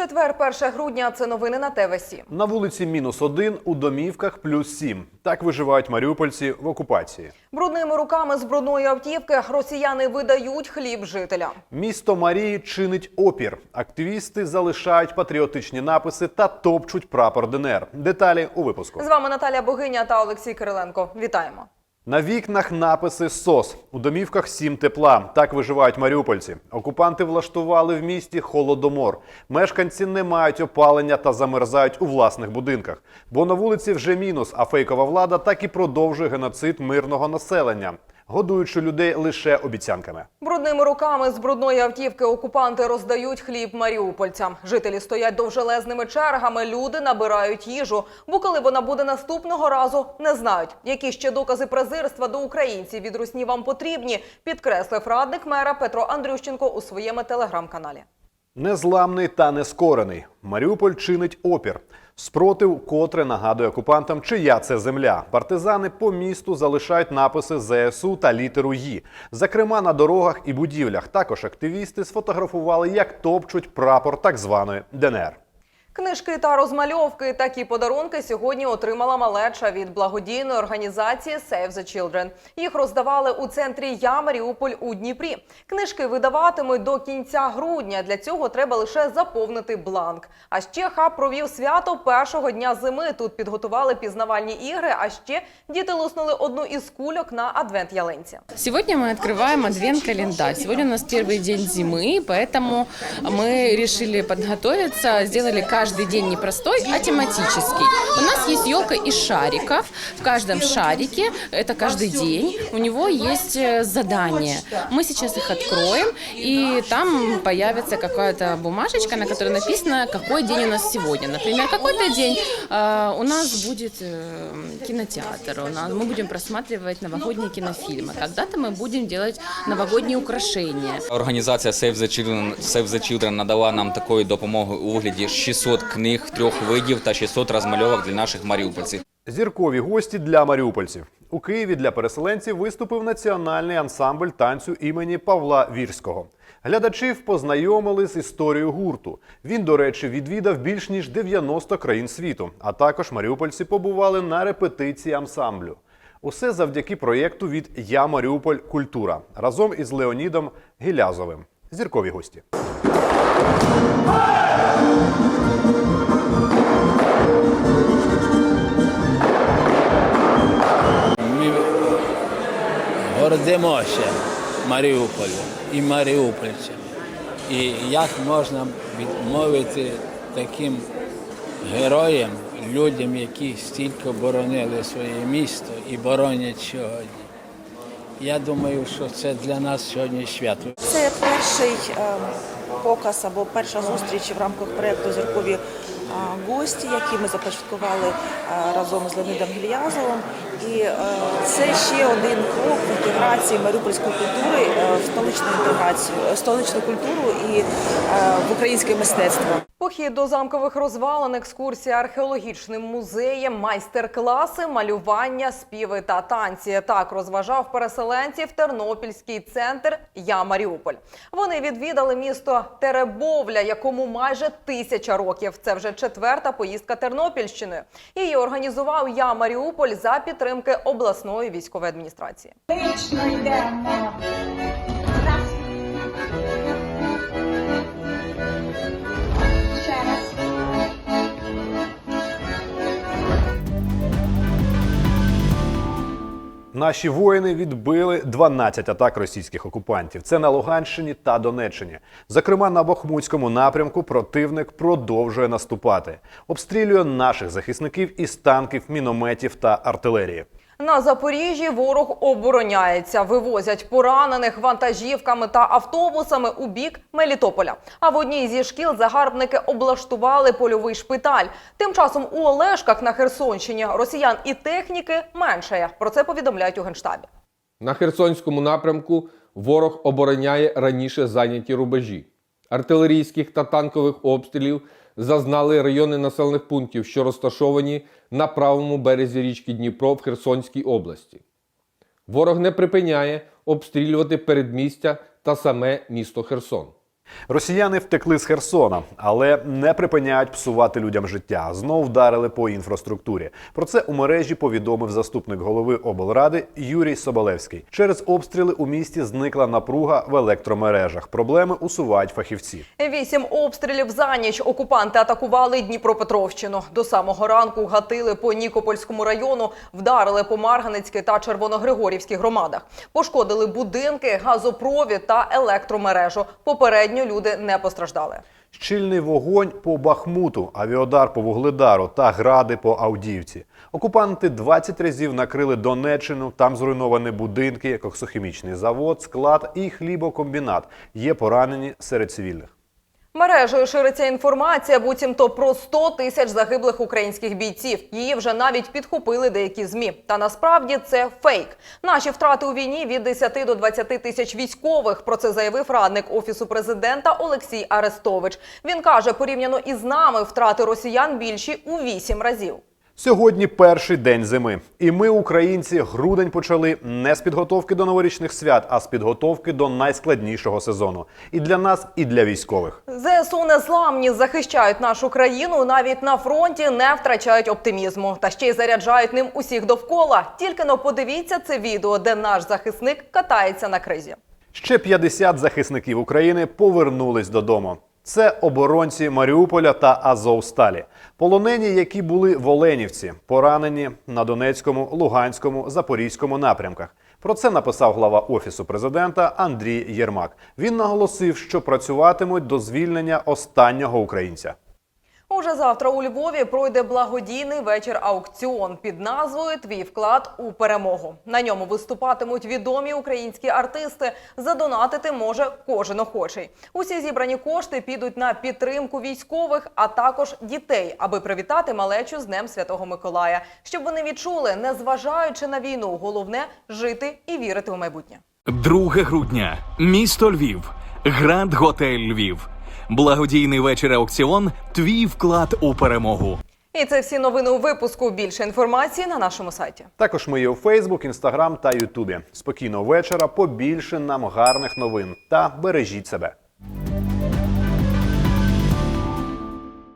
Четвер, 1 грудня. Це новини на ТВ7. На вулиці мінус один, у домівках плюс сім. Так виживають маріупольці в окупації. Брудними руками з брудної автівки росіяни видають хліб жителям. Місто Марії чинить опір. Активісти залишають патріотичні написи та топчуть прапор ДНР. Деталі у випуску. З вами Наталя Богиня та Олексій Кириленко. Вітаємо. На вікнах написи СОС. У домівках сім тепла. Так виживають маріупольці. Окупанти влаштували в місті холодомор. Мешканці не мають опалення та замерзають у власних будинках. Бо на вулиці вже мінус, а фейкова влада так і продовжує геноцид мирного населення, годуючи людей лише обіцянками. Брудними руками з брудної автівки окупанти роздають хліб маріупольцям. Жителі стоять довжелезними чергами. Люди набирають їжу. Бо коли вона буде наступного разу, не знають. Які ще докази презирства до українців від русні вам потрібні, підкреслив радник мера Петро Андрющенко у своєму телеграм-каналі. Незламний та нескорений. Маріуполь чинить опір. Спротив, котре нагадує окупантам, чия це земля. Партизани по місту залишають написи ЗСУ та літеру «Ї». Зокрема, на дорогах і будівлях. Також активісти сфотографували, як топчуть прапор так званої ДНР. Книжки та розмальовки такі подарунки сьогодні отримала малеча від благодійної організації Save the Children. Їх роздавали у центрі Я Маріуполь у Дніпрі. Книжки видаватимуть до кінця грудня. Для цього треба лише заповнити бланк. А ще хаб провів свято першого дня зими. Тут підготували пізнавальні ігри. А ще діти луснули одну із кульок на адвент ялинці. Сегодня мы открываем адвент-календарь. Сегодня у нас первый день зимы, поэтому мы решили подготовиться, сделали каждый день не простой, а тематический. У нас есть елка из шариков. В каждом шарике, это каждый день, у него есть э, задание. Мы сейчас их откроем, и там появится какая-то бумажечка, на которой написано, какой день у нас сегодня. Например, какой-то день э, у нас будет э, кинотеатр, у нас, мы будем просматривать новогодние кинофильмы. Когда-то мы будем делать новогодние украшения. Організація Save the Children, Save the Children надала нам такої допомоги у вигляді 600 книг трьох видів та 600 розмальовок для наших маріупольців. Зіркові гості для маріупольців. У Києві для переселенців виступив національний ансамбль танцю імені Павла Вірського. Глядачів познайомили з історією гурту. Він, до речі, відвідав більш ніж 90 країн світу. А також маріупольці побували на репетиції ансамблю. Усе завдяки проєкту від Я Маріуполь Культура разом із Леонідом Гілязовим. Зіркові гості. Ми гордимося Маріуполем і маріупольцями. І як можна відмовити таким героям, людям, які стільки боронили своє місто і боронять сьогодні. Я думаю, що це для нас сьогодні свято. Це перший е, показ або перша зустріч в рамках проєкту Зіркові е, гості, які ми започаткували е, разом з Леонідом Гільязовим. І це ще один крок інтеграції маріупольської культури в столичну інтеграцію, столичну культуру і в українське мистецтво. Похід до замкових розвалин, екскурсія археологічним музеєм, майстер-класи, малювання, співи та танці. Так розважав переселенців Тернопільський центр Я Маріуполь. Вони відвідали місто Теребовля, якому майже тисяча років. Це вже четверта поїздка Тернопільщиною. Її організував Я Маріуполь за підтримки обласної військової адміністрації. Вічно йдемо. Наші воїни відбили 12 атак російських окупантів. Це на Луганщині та Донеччині. Зокрема, на Бахмутському напрямку противник продовжує наступати, обстрілює наших захисників із танків, мінометів та артилерії. На Запоріжжі ворог обороняється, вивозять поранених вантажівками та автобусами у бік Мелітополя. А в одній зі шкіл загарбники облаштували польовий шпиталь. Тим часом у Олешках на Херсонщині росіян і техніки меншає. Про це повідомляють у генштабі. На Херсонському напрямку ворог обороняє раніше зайняті рубежі. Артилерійських та танкових обстрілів зазнали райони населених пунктів, що розташовані на правому березі річки Дніпро в Херсонській області. Ворог не припиняє обстрілювати передмістя та саме місто Херсон. Росіяни втекли з Херсона, але не припиняють псувати людям життя. Знов вдарили по інфраструктурі. Про це у мережі повідомив заступник голови облради Юрій Соболевський. Через обстріли у місті зникла напруга в електромережах. Проблеми усувають фахівці. Вісім обстрілів за ніч окупанти атакували Дніпропетровщину. До самого ранку гатили по Нікопольському району, вдарили по Марганецькій та Червоногригорівській громадах. Пошкодили будинки, газопровід та електромережу. Попередньо люди не постраждали. Щільний вогонь по Бахмуту, авіодар по Вугледару та гради по Авдіївці. Окупанти 20 разів накрили Донеччину. Там зруйновані будинки, коксохімічний завод, склад і хлібокомбінат. Є поранені серед цивільних. Мережею шириться інформація, буцімто про 100 тисяч загиблих українських бійців. Її вже навіть підхопили деякі змі. Та насправді це фейк. Наші втрати у війні від 10 до 20 тисяч військових. Про це заявив радник офісу президента Олексій Арестович. Він каже, порівняно із нами втрати росіян більші у 8 разів. Сьогодні перший день зими, і ми, українці, грудень почали не з підготовки до новорічних свят, а з підготовки до найскладнішого сезону. І для нас, і для військових. ЗСУ незламні захищають нашу країну. Навіть на фронті не втрачають оптимізму. Та ще й заряджають ним усіх довкола. Тільки но подивіться це відео, де наш захисник катається на кризі. Ще 50 захисників України повернулись додому. Це оборонці Маріуполя та Азовсталі, полонені, які були в Оленівці, поранені на Донецькому, Луганському, Запорізькому напрямках. Про це написав глава офісу президента Андрій Єрмак. Він наголосив, що працюватимуть до звільнення останнього українця. Уже завтра у Львові пройде благодійний вечір аукціон під назвою Твій вклад у перемогу. На ньому виступатимуть відомі українські артисти. Задонатити може кожен охочий. Усі зібрані кошти підуть на підтримку військових, а також дітей, аби привітати малечу з Днем Святого Миколая, щоб вони відчули, незважаючи на війну, головне жити і вірити у майбутнє. 2 грудня. Місто Львів. Гранд Готель Львів. Благодійний вечір аукціон. Твій вклад у перемогу. І це всі новини у випуску. Більше інформації на нашому сайті. Також ми є у Фейсбук, Інстаграм та Ютубі. Спокійного вечора, побільше нам гарних новин та бережіть себе.